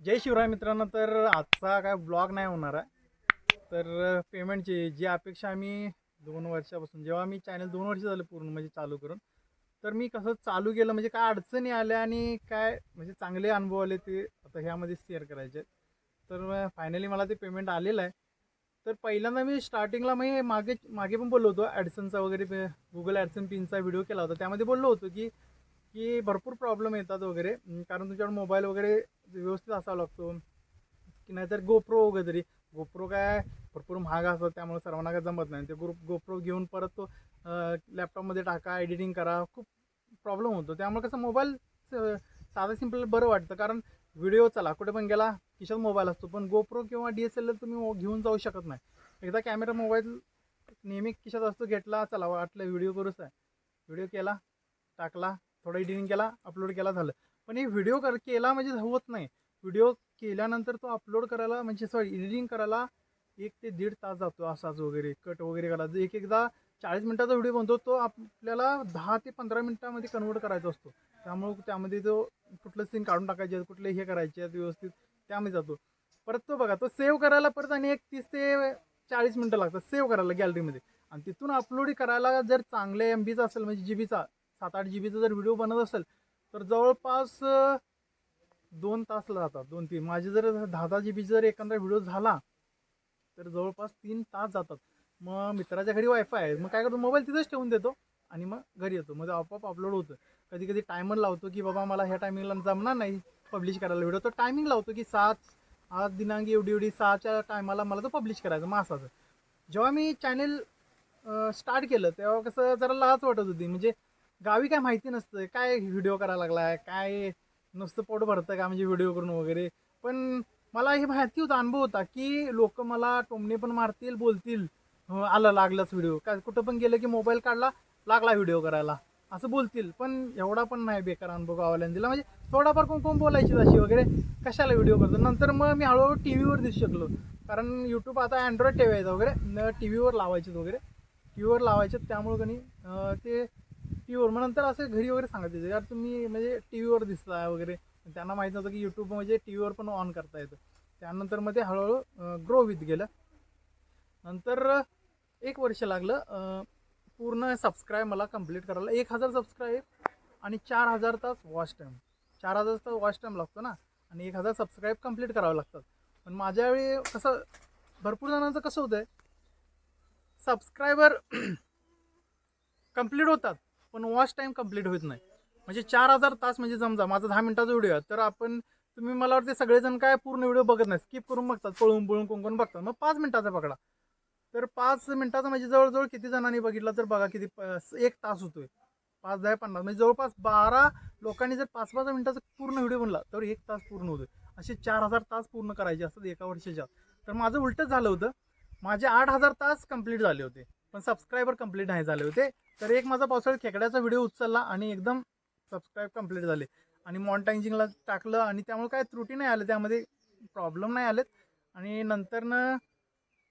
जय शिवराय मित्रांनो तर आजचा काय ब्लॉग नाही होणार आहे. तर पेमेंटची जी अपेक्षा आम्ही दोन वर्षापासून जेव्हा मी चॅनल दोन वर्ष झालं पूर्ण म्हणजे चालू करून तर मी कसं चालू केलं म्हणजे काय अडचणी आल्या आणि काय म्हणजे चांगले अनुभव आले ते आता ह्यामध्ये शेअर करायचे. तर फायनली मला ते पेमेंट आलेलं आहे. तर पहिल्यांदा मी स्टार्टिंगला मी मागे मागे पण बोललो होतो ॲडसनचा वगैरे गुगल ॲडसन पिनचा व्हिडिओ केला होता. त्यामध्ये बोललो होतो की की भरपूर प्रॉब्लेम येतात वगैरे. कारण तुमच्याकडे मोबाईल वगैरे व्यवस्थित असावा लागतो. की नाहीतर गोप्रो वगैरे तरी. गोप्रो काय भरपूर महाग असतात त्यामुळे सर्वांना काय जमत नाही. ते ग्रुप गोप्रो घेऊन परत तो लॅपटॉपमध्ये टाका एडिटिंग करा. खूप प्रॉब्लेम होतो. त्यामुळे कसं मोबाईल साधं सिंपल बरं वाटतं. कारण व्हिडिओ चला कुठे पण गेला खिशात मोबाईल असतो. पण गोप्रो किंवा डी एस एल आर तुम्ही घेऊन जाऊ शकत नाही. एकदा कॅमेरा मोबाईल नेहमी खिशात असतो घेतला चला वाटलं व्हिडिओ करूच आहे. व्हिडिओ केला टाकला थोडं एडिटिंग केला अपलोड केला झालं. पण हे व्हिडिओ कर केला म्हणजे होत नाही. व्हिडिओ केल्यानंतर तो अपलोड करायला म्हणजे सॉरी एडिटिंग करायला एक ते दीड तास जातो असाच वगैरे कट वगैरे करायला. एक एकदा चाळीस मिनटाचा व्हिडिओ बनतो तो आपल्याला दहा ते पंधरा मिनटामध्ये कन्वर्ट करायचा असतो. त्यामुळे त्यामध्ये जो कुठलं सीन काढून टाकायचे आहेत कुठले हे करायचे आहेत व्यवस्थित त्यामध्ये जातो. परत तो बघा तो सेव्ह करायला परत आणि एक तीस ते चाळीस मिनटं लागतात सेव्ह करायला गॅलरीमध्ये आणि तिथून अपलोड करायला जर चांगल्या एम बीचा असेल म्हणजे जी बीचा सात आठ जी बीचा जर व्हिडिओ बनत असेल तर जवळपास दोन तासला जातात दोन तीन. माझे जर दहा दहा जी बी जर एखादा व्हिडिओ झाला तर जवळपास तीन तास जातात. मग मित्राच्या घरी वायफाय आहे. मग काय करतो मोबाईल तिथंच ठेवून देतो आणि मग घरी येतो. मग ते आपोआप अपलोड होतं कधी कधी टायमर लावतो की बाबा मला ह्या टायमिंगला जमणार नाही पब्लिश करायला व्हिडिओ तर टायमिंग लावतो की सात आज दिनांक एवढी एवढी सहाच्या टायमाला मला तो पब्लिश करायचा मग असाच. जेव्हा मी चॅनेल स्टार्ट केलं तेव्हा कसं जरा लाच वाटत होती. म्हणजे गावी काय माहिती नसतं. काय व्हिडिओ करायला लागलाय? काय नुसतं पोट भरतं का म्हणजे व्हिडिओ करून वगैरे? पण मला हे माहिती होता अनुभव होता की लोक मला टोमणे पण मारतील बोलतील. हो, आलं लागलंच व्हिडिओ काय कुठं पण गेलं की मोबाईल काढला लागला व्हिडिओ करायला. असं बोलतील. पण एवढा पण नाही बेकार अनुभव गावाल्यानं दिला. म्हणजे थोडाफार कोण कोण बोलायची तशी वगैरे कशाला व्हिडिओ करतो? नंतर मग मी हळूहळू टी व्हीवर दिसू शकलो. कारण यूट्यूब आता अँड्रॉइड ठेवायचं वगैरे टी व्हीवर लावायचे वगैरे. टी व्हीवर लावायचे त्यामुळं कणी ते टी व्हीवर मग नंतर असं घरी वगैरे सांगायचं यार तुम्ही म्हणजे टी व्हीवर दिसता वगैरे त्यांना माहीत नव्हतं की यूट्यूब म्हणजे टी व्हीवर पण ऑन करता येतं. त्यानंतर मग ते हळूहळू ग्रो विथ गेलं. नंतर एक वर्ष लागलं पूर्ण सबस्क्राईब मला कंप्लीट करायला. एक हजार सबस्क्राईब आणि चार हजार तास वॉच टाईम चार हजार तास वॉच टाईम लागतो ना. आणि एक हजार सबस्क्राईब कंप्लीट करावं लागतात. पण माझ्या वेळी कसं भरपूर जणांचं कसं होतं आहे सबस्क्रायबर कंप्लीट होतात. पण वॉच टाईम कंप्लीट होत नाही. म्हणजे चार हजार तास म्हणजे समजा माझा दहा मिनिटाचा व्हिडिओ आहे तर आपण तुम्ही मला वाटते सगळेजण काय पूर्ण व्हिडिओ बघत नाही स्किप करून बघतात पळून पळून कोण कोण बघतात. मग पाच मिनिटाचा पकडा. तर पाच मिनिटाचा म्हणजे जवळजवळ किती जणांनी बघितलं तर बघा किती प- एक तास होतोय. पाच दहा पन्नास. म्हणजे जवळपास बारा लोकांनी जर पाच पाच मिनिटाचा पूर्ण व्हिडिओ बनला तर एक तास पूर्ण होतोय. असे चार हजार तास पूर्ण करायचे असतात एका वर्षाच्या तर माझं उलटंच झालं होतं. माझे आठ हजार तास कंप्लीट झाले होते. पण सबस्क्रायबर कंप्लीट नाही झाले होते. तर एक माझा पावसाळ्यात खेकड्याचा व्हिडिओ उचलला आणि एकदम सबस्क्राईब कंप्लीट झाले. आणि मॉन्टायजिंगला टाकलं आणि त्यामुळे काय त्रुटी नाही आले त्यामध्ये प्रॉब्लेम नाही आलेत. आणि नंतरनं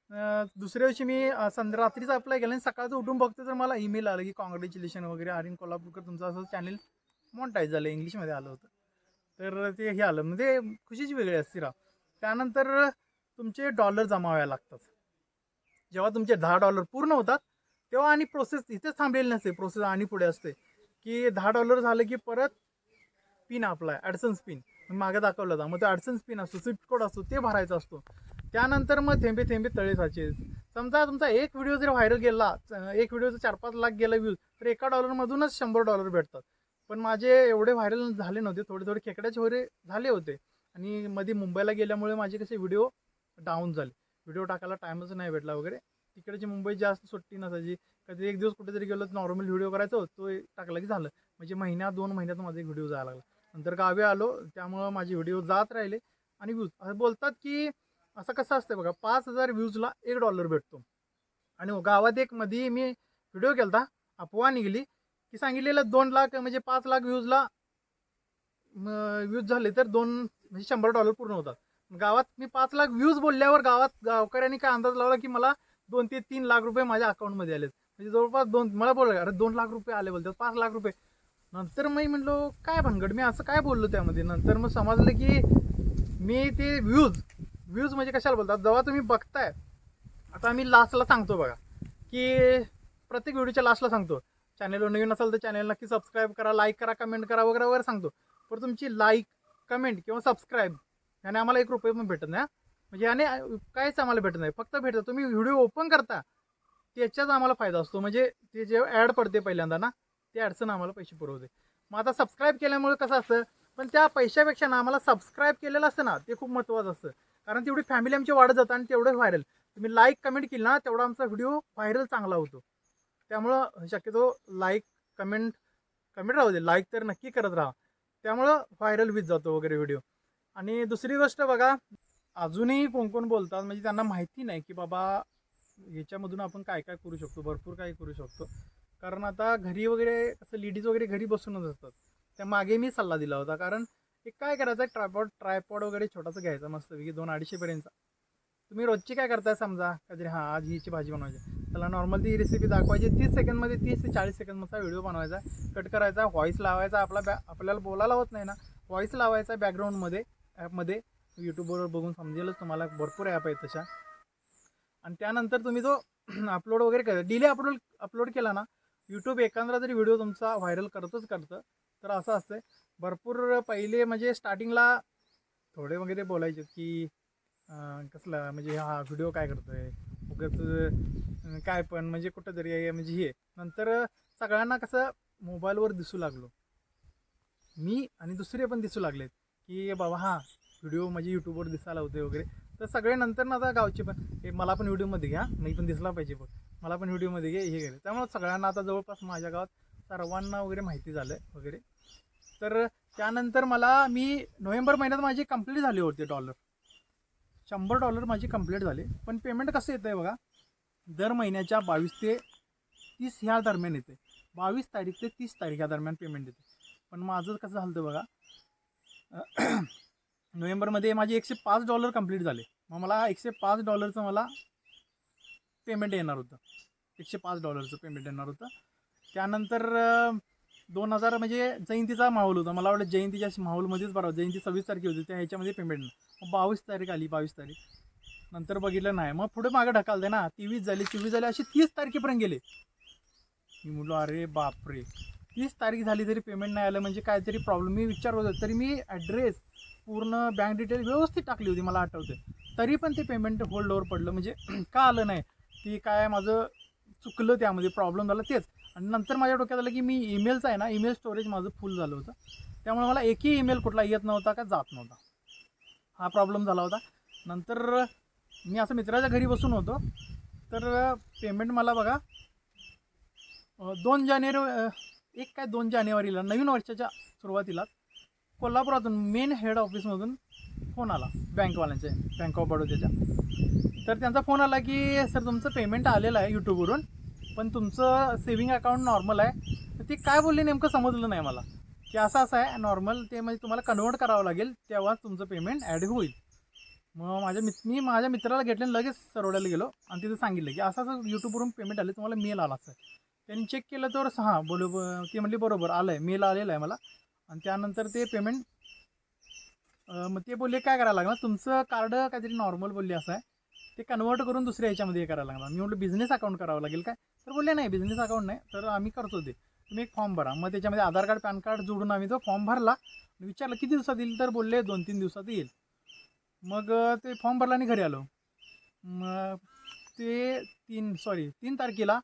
अं, दुसऱ्या दिवशी मी संध्या रात्रीचं अप्लाय केलं आणि सकाळचं उठून बघतो तर मला ईमेल आलं की कॉंग्रॅच्युलेशन वगैरे आर्यन कोल्हापूरकर तुमचं असं चॅनल मॉन्टाईज झालं इंग्लिशमध्ये आलं होतं. तर ते हे आलं. म्हणजे खुशीची वेगळी असते राव. त्यानंतर तुमचे डॉलर जमा व्हायला लागतात. जेव्हा तुमचे दहा डॉलर पूर्ण होतात तेव्हा आणि प्रोसेस इथेच थांबलेली नसते. प्रोसेस आणि पुढे असते. की दहा डॉलर झालं की परत पिन आपला आहे ॲडसन्स पिन मागे दाखवलं होता. मग तो ॲडसन्स पिन असतो स्विफ्ट कोड असतो ते भरायचा असतो. त्यानंतर मग थेंबे थेंबे तळे साचे समजा तुमचा एक व्हिडिओ जर व्हायरल गेला अं, एक जर चार पाच लाख गेला व्ह्यूज तर एका डॉलरमधूनच शंभर डॉलर भेटतात. पण माझे एवढे व्हायरल झाले नव्हते. थोडे थोडे खेकड्याचे वगैरे झाले होते. आणि मध्ये मुंबईला गेल्यामुळे माझे कसे व्हिडिओ डाऊन झाले. व्हिडिओ टाकायला टाईमच नाही भेटला वगैरे. तिकडची मुंबईत जास्त सुट्टी नसायची. कधी एक दिवस कुठेतरी गेलो नॉर्मल व्हिडिओ करायचा तो टाकला की झालं. म्हणजे महिन्यात दोन महिन्यात माझा एक व्हिडिओ जायला लागला. नंतर गावी आलो त्यामुळं माझे व्हिडिओ जात राहिले. आणि व्ह्यूज असं बोलतात की असं कसं असतं बघा पाच हजार व्ह्यूजला एक डॉलर भेटतो. आणि हो, गावात एक मध्ये मी व्हिडिओ केला अफवा निघली की सांगितलेलं दोन लाख म्हणजे पाच लाख व्ह्यूजला व्ह्यूज झाले तर दोन म्हणजे शंभर डॉलर पूर्ण होतात. गावात मी पाच लाख व्ह्यूज बोलल्यावर गावात गावकऱ्यांनी काय अंदाज लावला की मला दोन ते तीन लाख रुपये माझ्या अकाउंटमध्ये आलेत. म्हणजे जवळपास दोन मला बोललं अरे दोन लाख रुपये आले बोलतात पाच लाख रुपये. नंतर मी म्हणलो काय भानगड मी असं काय बोललो त्यामध्ये? नंतर मग समजलं की मी ते व्ह्यूज व्ह्यूज म्हणजे कशाला बोलतात? जेव्हा तुम्ही बघताय आता आम्ही लास्टला सांगतो बघा की प्रत्येक व्हिडिओच्या लास्टला सांगतो. चॅनलवर नवीन असाल तर चॅनल नक्की सबस्क्राईब करा लाईक करा कमेंट करा वगैरे वगैरे सांगतो. पण तुमची लाईक कमेंट किंवा सबस्क्राईब याने आम्हाला एक रुपये पण भेटत नाही म्हणजे याने काहीच आम्हाला भेटत नाही. फक्त भेटतं तुम्ही व्हिडिओ ओपन करता त्याच्याच आम्हाला फायदा असतो. म्हणजे ते जे ॲड पडते पहिल्यांदा ना ते ॲडसन आम्हाला पैसे पुरवते. मग आता सबस्क्राईब केल्यामुळे कसं असतं पण त्या पैशापेक्षा ना आम्हाला सबस्क्राईब केलेलं असतं ना ते खूप महत्त्वाचं असतं. कारण तेवढी फॅमिली आमची वाढत जातं आणि तेवढं व्हायरल तुम्ही लाईक कमेंट केली ना तेवढा आमचा व्हिडिओ व्हायरल चांगला होतो. त्यामुळं शक्यतो लाईक कमेंट कमेंट राहू दे. लाईक तर नक्की करत राहा. त्यामुळं व्हायरल विथ जातो वगैरे व्हिडिओ आणि दुसरी गोष्ट बघा अजूनही कोण कोण बोलतात म्हणजे त्यांना माहिती नाही की बाबा याच्यामधून आपण काय काय करू शकतो भरपूर काय करू शकतो. कारण आता घरी वगैरे असं लेडीज वगैरे घरी बसूनच असतात. त्या मागे मी सल्ला दिला होता. कारण एक काय करायचं ट्रायपॉड ट्रायपॉड वगैरे छोटासा घ्यायचा मस्तपैकी दोन अडीचशेपर्यंतचा तुम्ही रोजची काय करताय समजा कधी हां आज हीची भाजी बनवायची. त्याला नॉर्मल ती रेसिपी दाखवायची तीस सेकंडमध्ये तीस ते चाळीस सेकंडमधचा व्हिडिओ बनवायचा. कट करायचा व्हॉईस लावायचा आपला बॅ आपल्याला बोलायला होत नाही ना व्हॉईस लावायचा बॅकग्राऊंडमध्ये ॲपमध्ये यूट्यूबवर बघून समजेलच तुम्हाला भरपूर ॲप आहेत तशा. आणि त्यानंतर तुम्ही तो अपलोड वगैरे करा डिले अपलोड अपलोड केला ना यूट्यूब एखादा जरी व्हिडिओ तुमचा व्हायरल करतच करतं तर असं असतं भरपूर पहिले म्हणजे स्टार्टिंगला थोडे म्हणजे वगैरे बोलायचे की कसलं कसला म्हणजे हा व्हिडिओ काय करतोय? उगाच काय पण म्हणजे कुठं तरी आहे, म्हणजे हे. नंतर सगळ्यांना कसं मोबाईलवर दिसू लागलो. मी आणि दुसरे पण दिसू लागलेत. की बाबा हां व्हिडिओ म्हणजे यूट्यूबवर दिसायला होते वगैरे. तर सगळे नंतर ना आता गावचे पण हे मला पण व्हिडिओमध्ये घ्या मी पण दिसला पाहिजे बघ. मला पण व्हिडिओमध्ये घे हे गेले त्यामुळे सगळ्यांना आता जवळपास माझ्या गावात सर्वांना वगैरे माहिती झालं आहे वगैरे. तर त्यानंतर मला मी नोव्हेंबर महिन्यात माझी कंप्लीट झाली होती डॉलर शंभर डॉलर माझी कंप्लीट झाली. पण पेमेंट कसं येतं आहे बघा दर महिन्याच्या बावीस ते तीस ह्या दरम्यान येते बावीस तारीख ते तीस तारीख या दरम्यान पेमेंट येते पण माझं कसं झालं होतं बघा नोव्हेंबरमध्ये माझे एकशे पाच डॉलर कंप्लीट झाले. मग मला एकशे पाच डॉलरचं मला पेमेंट येणार होतं. एकशे पाच डॉलरचं पेमेंट येणार होतं. त्यानंतर दोन हजार म्हणजे जयंतीचा माहोल होता. मला वाटलं जयंतीच्या माहोलमध्येच बरोबर जयंती सव्वीस तारखे होती त्या ह्याच्यामध्ये पेमेंट मग बावीस तारीख आली बावीस तारीख. नंतर बघितलं नाही. मग पुढे मागं ढकाल दे ना. तेवीस झाली चोवीस झाली अशी तीस तारखेपर्यंत गेले. मी म्हटलो अरे बापरे. तीस तारीख झाली तरी पेमेंट नाही आलं म्हणजे काहीतरी प्रॉब्लेम मी विचार होतो तरी मी ॲड्रेस पूर्ण बँक डिटेल व्यवस्थित टाकली होती मला आठवते तरी पण ते पेमेंट होल्डवर पडलं. म्हणजे का आलं नाही? की काय माझं चुकलं त्यामध्ये प्रॉब्लेम झाला तेच. आणि नंतर माझ्या डोक्यात आलं की मी ईमेलचं आहे ना ईमेल स्टोरेज माझं फुल झालं होतं. त्यामुळे मला एकही ईमेल कुठला येत नव्हता का जात नव्हता. हा प्रॉब्लेम झाला होता. नंतर मी असं मित्राच्या घरी बसून होतो. तर पेमेंट मला बघा दोन जानेवारी एक काय दोन जानेवारीला नवीन वर्षाच्या सुरुवातीला कोल्हापुरातून मेन हेड ऑफिसमधून फोन आला बँकवाल्यांचे बँक ऑफ बडोद्याच्या तर त्यांचा फोन आला की सर तुमचं पेमेंट आलेलं आहे यूट्यूबवरून पण तुमचं सेविंग अकाउंट नॉर्मल आहे. तर ते काय बोलले नेमकं समजलं नाही मला. की असं असं आहे नॉर्मल ते म्हणजे तुम्हाला कन्वर्ट करावं लागेल तेव्हा तुमचं पेमेंट ॲड होईल. मग माझ्या मित मी माझ्या मित्राला घेतलं आणि लगेच सरवड्याला गेलो आणि तिथं सांगितलं की असं असं यूट्यूबवरून पेमेंट आले तुम्हाला मेल आला सर त्यांनी चेक केलं तर हां बोलो ते म्हणले बरोबर आलं आहे मेल आलेलं आहे मला. आणि त्यानंतर ते पेमेंट मग ते बोलले काय करायला लागणार? तुमचं कार्ड काहीतरी नॉर्मल बोलले असं आहे. ते कन्वर्ट करून दुसऱ्या याच्यामध्ये हे करायला लागणार. मी म्हटलं बिझनेस अकाउंट करावं लागेल काय? तर बोलले नाही बिझनेस अकाउंट नाही. तर आम्ही करतो ते. तुम्ही एक फॉर्म भरा. मग त्याच्यामध्ये आधार कार्ड पॅन कार्ड जोडून आम्ही तो फॉर्म भरला. विचारलं किती दिवसात येईल? तर बोलले दोन तीन दिवसात येईल. मग ते फॉर्म भरला आणि घरी आलो. मग ते तीन सॉरी तीन तारखेला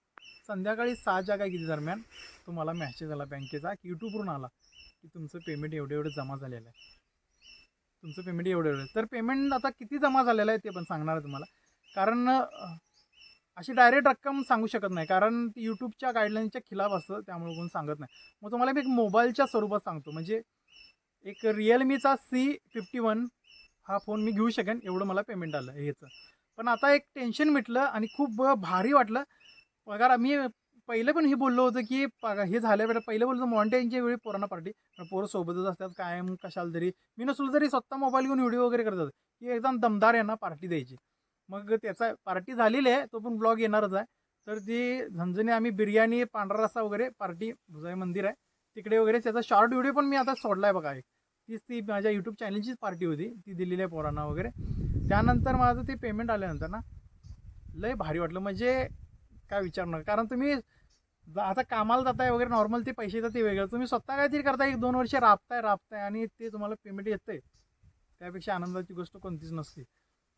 संध्याकाळी सहाच्या काय किती दरम्यान? तुम्हाला मॅसेज आला बँकेचा की यूट्यूबवरून आला की तुमचं पेमेंट एवढं एवढं जमा झालेलं आहे. तुमचं पेमेंट एवढं एवढं. तर पेमेंट आता किती जमा झालेलं आहे ते पण सांगणार आहे तुम्हाला. कारण अशी डायरेक्ट रक्कम सांगू शकत नाही. कारण ती यूट्यूबच्या गाईडलाईनच्या खिलाफ असतं त्यामुळे कोण सांगत नाही. मग तुम्हाला मी एक मोबाईलच्या स्वरूपात सांगतो. म्हणजे एक रिअलमीचा सी फिफ्टी वन हा फोन मी घेऊ शकेन एवढं मला पेमेंट आलं ह्याचं. पण आता एक टेन्शन मिटलं आणि खूप भारी वाटलं पगार मी पहिलं पण हे बोललो होतं की पगा हे झालं बेटा. पहिलं बोलतो मॉन्टेनच्या वेळी पोरांना पार्टी पोरं सोबतच असतात कायम कशाला तरी. मी नसलो तरी स्वतः मोबाईल घेऊन व्हिडिओ वगैरे करतात की एकदम दमदार यांना पार्टी द्यायची. मग त्याचा पार्टी झालेली आहे तो पण ब्लॉग येणारच आहे. तर ती झणझणी आम्ही बिर्याणी पांढरा रस्ता वगैरे पार्टी भुजाई मंदिर आहे. तिकडे वगैरे त्याचा शॉर्ट व्हिडिओ पण मी आता सोडला आहे बघा एक. तीच ती माझ्या यूट्यूब चॅनलचीच पार्टी होती. ती दिलेली आहे पोरांना वगैरे. त्यानंतर माझं ते पेमेंट आल्यानंतर ना लय भारी वाटलं. म्हणजे काय विचारणार नका. कारण तुम्ही आता कामाला जाताय वगैरे नॉर्मल ते पैसे येतात ते वेगळं. तुम्ही स्वतः काहीतरी करताय एक दोन वर्ष राबताय राबताय आणि ते तुम्हाला पेमेंट येतंय. त्यापेक्षा आनंदाची गोष्ट कोणतीच नसते.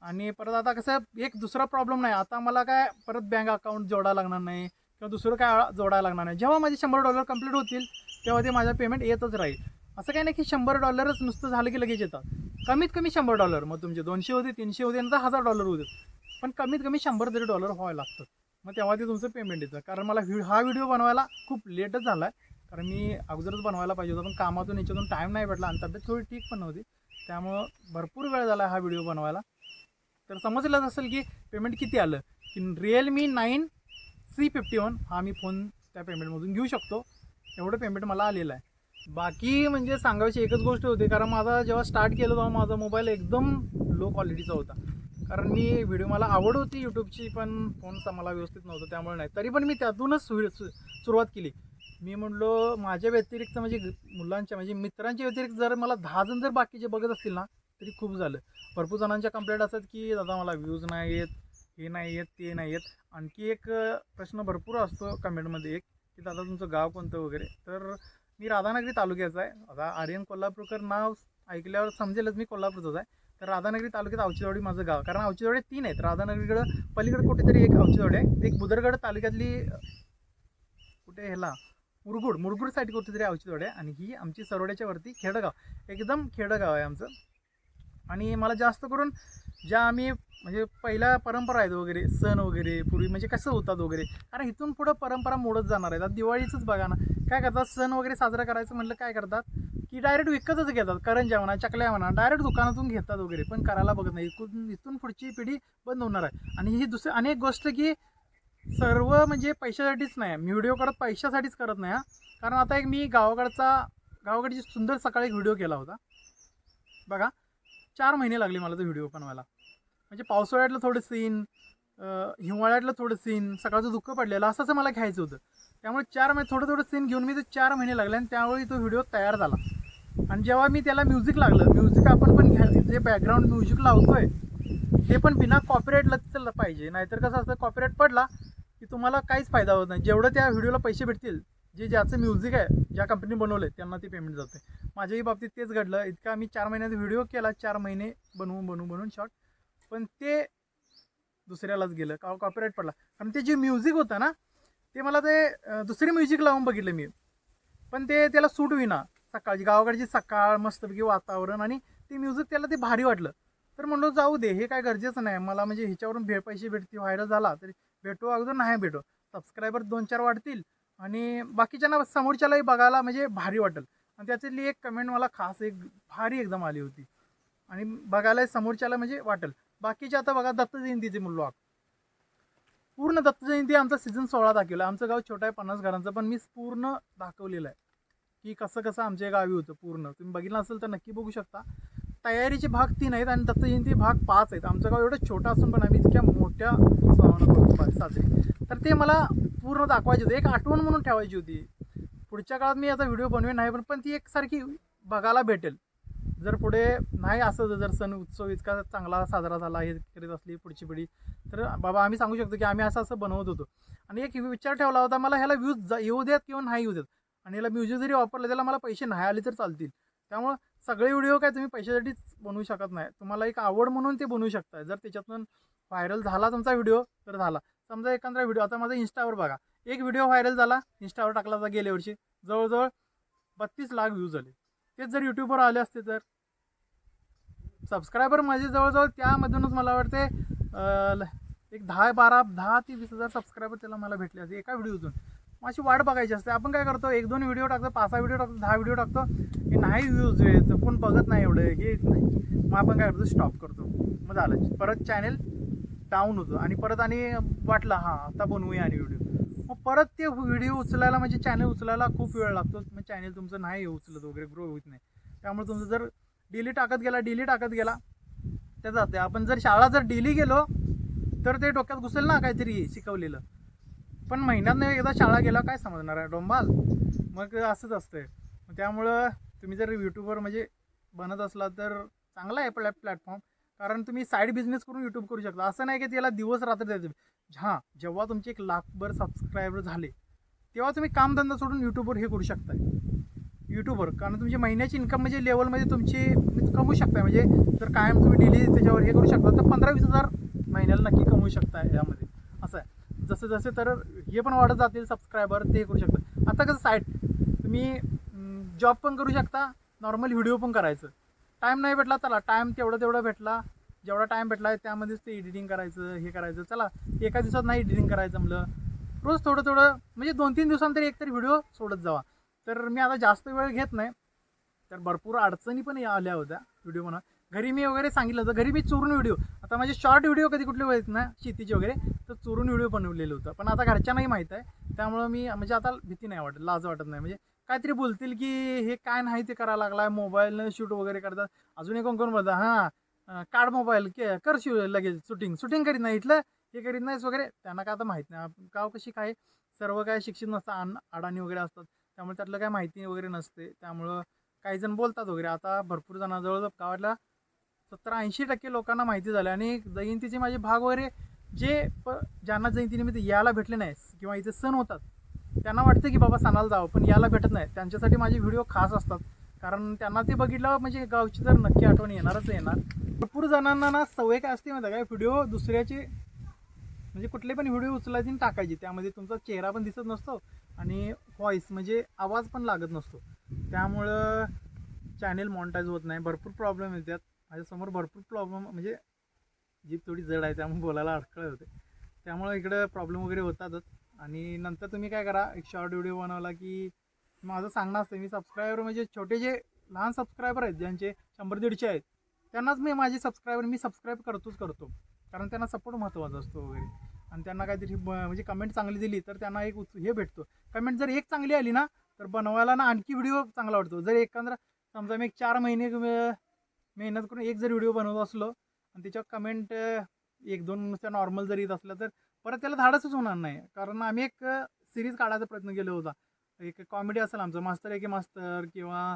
आणि परत आता कसं एक दुसरा प्रॉब्लेम नाही. आता मला काय परत बँक अकाउंट जोडायला लागणार नाही किंवा दुसरं काय जोडायला लागणार नाही. जेव्हा माझे शंभर डॉलर कंप्लीट होतील तेव्हा ते माझं पेमेंट येतच राहील. असं काही नाही की शंभर डॉलरच नुसतं झालं की लगेच येतात. कमीत कमी शंभर डॉलर मग तुमचे दोनशे होते तीनशे होते नंतर हजार डॉलर होते. पण कमीत कमी शंभर तरी डॉलर व्हायला लागतं मग तेव्हा ते तुमचं पेमेंट येतं. कारण मला व्हि हा व्हिडिओ बनवायला खूप लेटच झाला आहे कारण मी अगोदरच बनवायला पाहिजे होता. पण कामातून याच्यातून टाईम नाही भेटला. आणि तब्येत थोडी ठीक पण नव्हती. त्यामुळं भरपूर वेळ झाला हा व्हिडिओ बनवायला. तर समजलंच असेल की पेमेंट किती आलं. की Realme nine C fifty one हा मी फोन त्या पेमेंटमधून घेऊ शकतो. एवढं पेमेंट मला आलेलं आहे. बाकी म्हणजे सांगायची एकच गोष्ट होती. कारण माझा जेव्हा स्टार्ट केलं तेव्हा माझा मोबाईल एकदम लो क्वालिटीचा होता. कारण मी व्हिडिओ मला आवड होती यूट्यूबची पण फोनचा मला व्यवस्थित नव्हतं त्यामुळे नाही. तरी पण मी त्यातूनच व्हिडिओ सु- सुरुवात केली. मी म्हणलो माझ्या व्यतिरिक्त म्हणजे मुलांच्या म्हणजे मित्रांच्या व्यतिरिक्त जर मला दहा जण जर बाकीचे बघत असतील ना तरी खूप झालं. भरपूर जणांच्या कंप्लेंट असतात की दादा मला व्ह्यूज नाही येत हे नाही येत ते नाही येत आणखी एक प्रश्न भरपूर असतो कमेंटमध्ये एक की दादा तुमचं गाव कोणतं वगैरे? तर मी राधानगरी तालुक्याचा आहे. आता आर्यन कोल्हापूरकर नाव ऐकल्यावर समजेलच मी कोल्हापूरचाच आहे. तर राधानगरी तालुक्यात औचिदवाडी माझं गाव. कारण औचिदवाडी तीन आहेत. राधानगरीकडं पलीकडे कुठेतरी एक औचिदवाडी आहे. एक बुदरगड तालुक्यातली कुठे ह्याला? मुरगुड. मुरगुड साईड कुठेतरी औचिदवाडी आहे. आणि ही आमची सरोड्याच्या वरती खेडगाव. एकदम खेडगाव आहे आमचं. आणि मला जास्त करून ज्या आम्ही म्हणजे पहिल्या परंपरा आहेत वगैरे सण वगैरे पूर्वी म्हणजे कसं होतात वगैरे कारण इथून पुढं परंपरा मोडत जाणार आहेत. आता दिवाळीचंच बघा ना काय करतात? सण वगैरे साजरा करायचं म्हटलं काय करतात? की डायरेक्ट विकतच घेतात. करंजा म्हणा चकल्या म्हणा डायरेक्ट दुकानातून घेतात वगैरे पण करायला बघत नाही. इथून इथून पुढची पिढी बंद होणार आहे. आणि ही दुसरी अनेक गोष्ट की सर्व म्हणजे पैशासाठीच नाही. मी व्हिडिओ करत पैशासाठीच करत नाही हा. कारण आता एक मी गावाकडचा गावाकडची सुंदर सकाळी व्हिडिओ केला होता. बघा. चार महिने लागले मला तो व्हिडिओ बनवायला. म्हणजे पावसाळ्यातलं थोडं सीन हिवाळ्यातलं थोडं सीन सकाळचं दुःख पडलेलं असं असं मला घ्यायचं होतं. त्यामुळे चार महिने थोडं थोडं सीन घेऊन मी ते चार महिने लागले आणि त्यावेळी तो व्हिडिओ तयार झाला. आणि जेव्हा मी त्याला म्युझिक लागलं म्युझिक आपण पण घ्या जे बॅकग्राऊंड म्युझिक लावतोय ते पण बिना कॉपीराईटला पाहिजे. नाहीतर कसं असतं कॉपीराईट पडला की तुम्हाला काहीच फायदा होत नाही. जेवढं त्या व्हिडिओला पैसे भेटतील जे ज्याचं म्युझिक आहे ज्या कंपनी बनवलं त्यांना ते पेमेंट जाते. माझ्याही बाबतीत तेच घडलं. इतका मी चार महिन्यात व्हिडिओ केला चार महिने बनवून बनवून बनवून शॉर्ट पण ते दुसऱ्यालाच गेलं. का कॉपीराईट पडला. कारण ते जे म्युझिक होतं ना ते मला ते दुसरी दुसरे म्युझिक लावून बघितलं मी. पण ते त्याला सूट होईना. सकाळची गावाकडची सकाळ मस्तपैकी वातावरण आणि ते म्युझिक त्याला ते भारी वाटलं. तर म्हणलो जाऊ दे हे काय गरजेचं नाही. मला म्हणजे ह्याच्यावरून भे पैसे भेटतील व्हायरल झाला तरी भेटो अगोदर नाही भेटो. सबस्क्रायबर दोन चार वाढतील आणि बाकीच्यांना समोरच्यालाही बघायला म्हणजे भारी वाटेल. आणि त्याच्यातली एक कमेंट मला खास एक भारी एकदम आली होती. आणि बघायला समोरच्याला म्हणजे वाटेल. बाकीचे आता बघा दत्त जयंतीचे ब्लॉग पूर्ण दत्त जयंती आमचा सीझन सोळा दाखवला. आमचं गाव छोटं आहे पन्नास घरांचं. पण मी पूर्ण दाखवलेलं आहे की कसं कसं आमच्या गावी होतं पूर्ण. तुम्ही बघितलं असेल तर नक्की बघू शकता. तयारीचे भाग तीन आहेत आणि दत्त जयंती भाग पाच आहेत. आमचं गाव एवढं छोटं असून पण आम्ही इतक्या मोठ्या उत्सवानं करतो साजरी तर ते मला पूर्ण दाखवायचे होते. एक आठवण म्हणून ठेवायची होती. पुढच्या काळात मी आता व्हिडिओ बनवेन नाही पण पण ती एक सारखी बघायला भेटेल. जर पुढे नाही असं जर सण उत्सव इतका चांगला साजरा झाला हे करीत असली पुढची पिढी तर बाबा आम्ही सांगू शकतो की आम्ही असं असं बनवत होतो. आणि एक विचार ठेवला होता मला ह्याला व्ह्यूज येऊ देत किंवा नाही येऊ देत? आणि ह्याला म्युझिक जरी वापरलं त्याला मला पैसे नाही आले तर चालतील. त्यामुळं सगळे व्हिडिओ काय तुम्ही पैशासाठीच बनवू शकत नाही. तुम्हाला एक आवड म्हणून ते बनवू शकता जर त्याच्यातून व्हायरल झाला तुमचा व्हिडिओ तर झाला. समजा एखादा व्हिडिओ आता माझा इंस्टावर बघा. एक व्हिडिओ व्हायरल झाला. इंस्टावर टाकला जा गेल्या वर्षी. जवळजवळ बत्तीस लाख व्ह्यूज झाले. तेच जर यूट्यूबवर आले असते तर. सबस्क्रायबर माझे जवळजवळ त्यामधूनच मला वाटते ल- एक दहा बारा दहा ते वीस हजार सबस्क्रायबर त्याला मला भेटले असते एका व्हिडिओतून अशी वाट बघायची असते. आपण काय करतो एक दोन व्हिडिओ टाकतो पाच सहा व्हिडिओ टाकतो दहा व्हिडिओ टाकतो. हे नाही व्ह्यूज येत कोण बघत नाही एवढं. हे नाही. मग आपण काय करतो स्टॉप करतो. मग झालं. परत चॅनेल डाऊन होतो. आणि परत आणि वाटलं हां आता बनवूया आणि व्हिडिओ मग परत ते व्हिडिओ उचलायला म्हणजे चॅनल उचलायला खूप वेळ लागतो. मग चॅनल तुमचं नाही उचलत वगैरे ग्रो होत नाही. त्यामुळे तुमचं जर डेली टाकत गेला डेली टाकत गेला ते जाते आपण जर शाळा जर डेली गेलो तर ते डोक्यात घुसेल ना काहीतरी शिकवलेलं. पण महिन्यात एकदा शाळा गेला काय समजणार आहे? डोंबाल. मग असंच असतंय. मग त्यामुळं तुम्ही जर यूट्यूबवर म्हणजे बनत असला तर चांगला आहे प्लॅ प्लॅटफॉर्म कारण तुम्ही साईड बिझनेस करून यूट्यूब करू शकता. असं नाही की त्याला दिवस रात्र द्यायचं. हां जेव्हा तुमचे एक लाखभर सबस्क्रायबर झाले तेव्हा तुम्ही कामधंदा सोडून यूट्यूबवर हे करू शकताय. यूट्यूबवर कारण तुमची महिन्याची इन्कम म्हणजे लेवलमध्ये तुमची कमवू शकताय. म्हणजे जर कायम तुम्ही डेली त्याच्यावर हे करू शकता तर पंधरा वीस हजार महिन्याला नक्की कमवू शकता यामध्ये. असं आहे. जसं जसे तर हे पण वाढत जातील सबस्क्रायबर ते करू शकता आता कसं साईट तुम्ही जॉब पण करू शकता नॉर्मल व्हिडिओ पण करायचं. टाईम नाही भेटला चला टाईम तेवढा तेवढा भेटला जेवढा टाईम भेटला आहे त्यामध्येच ते एडिटिंग करायचं हे करायचं. चला एका दिवसात नाही एडिटिंग करायचं म्हणलं. रोज थोडं थोडं म्हणजे दोन तीन दिवसांतरी एकतरी व्हिडिओ सोडत जावा. तर मी आता जास्त वेळ घेत नाही. तर भरपूर अडचणी पण आल्या होत्या व्हिडिओ म्हणा घरी मी वगैरे सांगितलं होतं. घरी मी चोरून व्हिडिओ आता माझे शॉर्ट व्हिडिओ कधी कुठले होत ना शेतीचे वगैरे तर चोरून व्हिडिओ बनवलेलं होतं. पण आता घरच्यांनाही माहीत आहे. त्यामुळं मी म्हणजे आता भीती नाही वाटत लाज वाटत नाही. म्हणजे काहीतरी बोलतील की हे काय नाही ते करायला लागला आहे मोबाईलनं शूट वगैरे करतात. अजून एक कोण कोण बोलतात हां कार्ड काढ मोबाईल के कर लगेच शूटिंग शूटिंग करीत नाही इथलं हे करीत नाहीस वगैरे त्यांना काय आता माहीत नाही. गाव कशी काय सर्व काय शिक्षित नसतं आण अडाणी वगैरे असतात. त्यामुळे त्यातलं काय माहिती वगैरे नसते. त्यामुळं काही जण बोलतात वगैरे. आता भरपूर जणांजवळ गावातल्या सत्तर ऐंशी टक्के लोकांना माहिती झालं आणि जयंतीचे माझे भाग वगैरे जे प ज्यांना जयंतीनिमित्त यायला भेटले नाही किंवा इथे सण होतात त्यांना वाटतं की बाबा सणाला जावं पण यायला भेटत नाही. त्यांच्यासाठी माझे व्हिडिओ खास असतात. कारण त्यांना ते बघितलं म्हणजे गावची तर नक्की आठवण येणारच येणार. भरपूर जणांना ना सवय काय असते माहिती आहे काय व्हिडिओ दुसऱ्याचे म्हणजे कुठले पण व्हिडिओ उचलायचे आणि टाकायचे. त्यामध्ये तुमचा चेहरा पण दिसत नसतो आणि व्हॉईस म्हणजे आवाज पण लागत नसतो. त्यामुळं चॅनेल मॉनिटाईज होत नाही. भरपूर प्रॉब्लेम येतात. माझ्यासमोर भरपूर प्रॉब्लेम म्हणजे जीप थोडी जड आहे त्यामुळे बोलायला अडकळ होते त्यामुळं इकडं प्रॉब्लेम वगैरे होतातच. आणि नंतर तुम्ही काय करा एक शॉर्ट व्हिडिओ बनवला की माझं सांगणं असतं मी सबस्क्रायबर म्हणजे छोटे जे लहान सबस्क्रायबर आहेत ज्यांचे शंभर दीडशे आहेत त्यांनाच मी माझे सबस्क्रायबर मी सबस्क्राईब करतोच करतो. कारण त्यांना सपोर्ट महत्त्वाचा असतो वगैरे. आणि त्यांना काहीतरी म्हणजे कमेंट चांगली दिली तर त्यांना एक उत्स हे भेटतो. कमेंट जर एक चांगली आली ना तर बनवायला ना आणखी व्हिडिओ चांगला वाटतो. जर एकंदर समजा मी एक चार महिने मेहनत करून एक जर व्हिडिओ बनवत असलो आणि त्याच्यावर कमेंट एक दोन नुसत्या नॉर्मल जर येत असलं तर परत त्याला धाडसच होणार नाही. कारण आम्ही एक सिरीज काढायचा प्रयत्न केला होता. एक कॉमेडी असेल आमचं. मास्तर एके मास्तर किंवा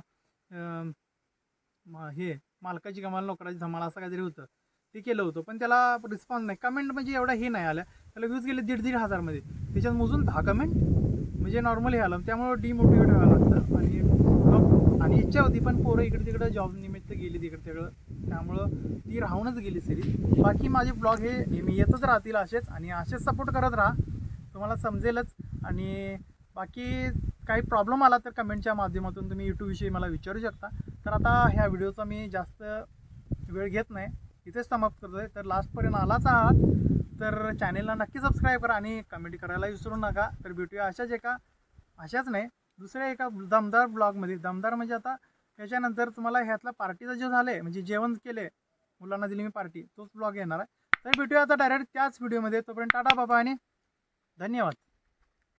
म- हे मालकाची कमाल नोकराची धमाल असं काहीतरी होतं. ते केलं होतं पण त्याला रिस्पॉन्स नाही. कमेंट म्हणजे एवढा हे नाही आलं. त्याला व्ह्यूज गेले दीड दीड हजारमध्ये. त्याच्यात मोजून दहा कमेंट म्हणजे नॉर्मल हे आलं. त्यामुळं डिमोटिवेट व्हायला लागतं. आणि आणि इच्छा होती पण पोरं इकडे तिकडे जॉब निमित्त गेली तिकडे तिकडं. त्यामुळं ती राहूनच गेली सिरीज बाकी माझे ब्लॉग हे नेहमी येतच राहतील असेच. आणि असेच सपोर्ट करत राहा. तुम्हाला समजेलच. आणि बाकी काही प्रॉब्लेम आला तर कमेंटच्या माध्यमातून तुम्ही यूट्यूबविषयी मला विचारू शकता. तर आता ह्या व्हिडिओचा मी जास्त वेळ घेत नाही. इथेच समाप्त करतो आहे तर लास्टपर्यंत आलाच आहात. तर चॅनेलला नक्की सबस्क्राईब करा आणि कमेंट करायला विसरू नका. तर भेटूया अशाच एका अशाच नाही दुसऱ्या एका दमदार ब्लॉगमध्ये दमदार म्हणजे आता त्याच्यानंतर तुम्हाला ह्यातला पार्टीचं जे झालं आहे म्हणजे जेवण केले मुलांना दिली मी पार्टी तोच ब्लॉग येणार आहे. तर भेटूया आता डायरेक्ट त्याच व्हिडिओमध्ये तोपर्यंत टाटा बाबा आणि धन्यवाद.